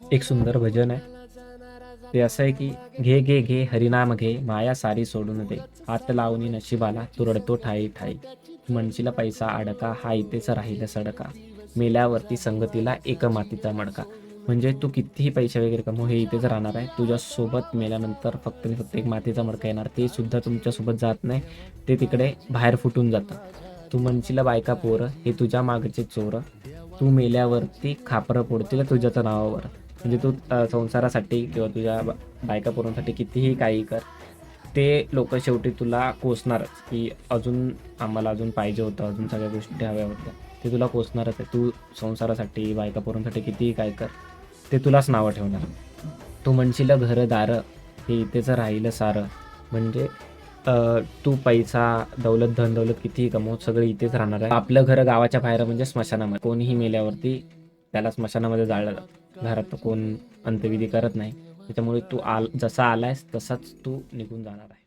एक सुंदर भजन आहे. ते असं आहे की घे घे घे हरिनाम घे माया सारी सोडून दे. हात लावणी नशिबाला तुरडतो ठाई ठाई. मनशीला पैसा अडका हा इथेच राहील सडका. मेल्यावरती संगतीला एक मातीचा मडका. म्हणजे तू कितीही पैसे वगैरे कमव हे इथेच राहणार आहे. तुझ्यासोबत मेल्यानंतर फक्त आणि फक्त एक मातीचा मडका येणार. ते सुद्धा तुमच्यासोबत जात नाही. ते तिकडे बाहेर फुटून जातं. तू म्हणशीला बायका पोरं हे तुझ्या मागचे चोर. तू मेल्यावरती खापरं पोडतील तुझ्याच नावावर. म्हणजे तू संसारासाठी किंवा तुझ्या बायका पोरांसाठी कितीही काही कर ते लोक शेवटी तुला कोसणारच. की अजून आम्हाला अजून पाहिजे होतं अजून सगळ्या गोष्टी हव्या होत्या. ते तुला कोसणारच आहे. तू संसारासाठी बायका पोरांसाठी कितीही काय कर ते तुलाच नावं ठेवणार. तू म्हणशील घरं दारं हे इथेच राहिलं सारं. म्हणजे तू पैसा दौलत धन दौलत कितीही कमवत सगळं इथेच राहणार आहे. आपलं घर गावाच्या बाहेर म्हणजे स्मशानामध्ये. कोणीही मेल्यावरती त्याला स्मशानामध्ये जाळलं जातं. घरात तर कोण अंत्यविधी करत नाही त्याच्यामुळे तू आल जसा आलायस तसाच तू निघून जाणार आहे.